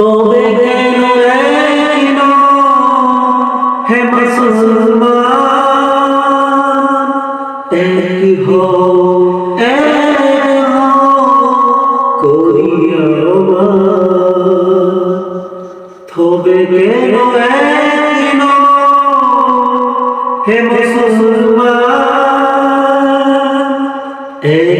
তবে কেন হে মুসলমান একই হো করিয়া তবে কেন হে মুসলমান এক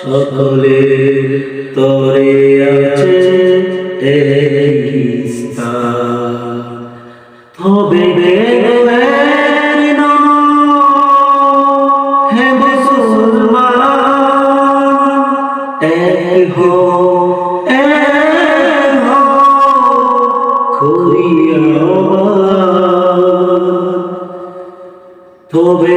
সকলে তরে আছে তবে হে মুসলমান হো করিয়া তবে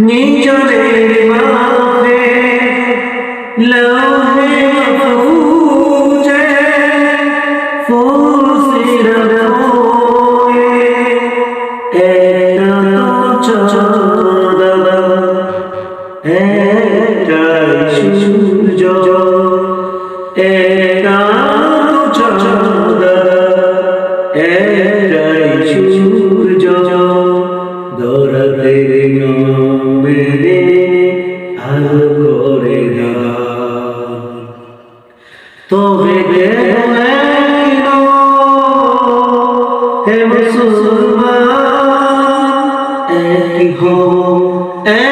নিজরে মাফে লৌহে মাফুর মুসলমান এক হো এক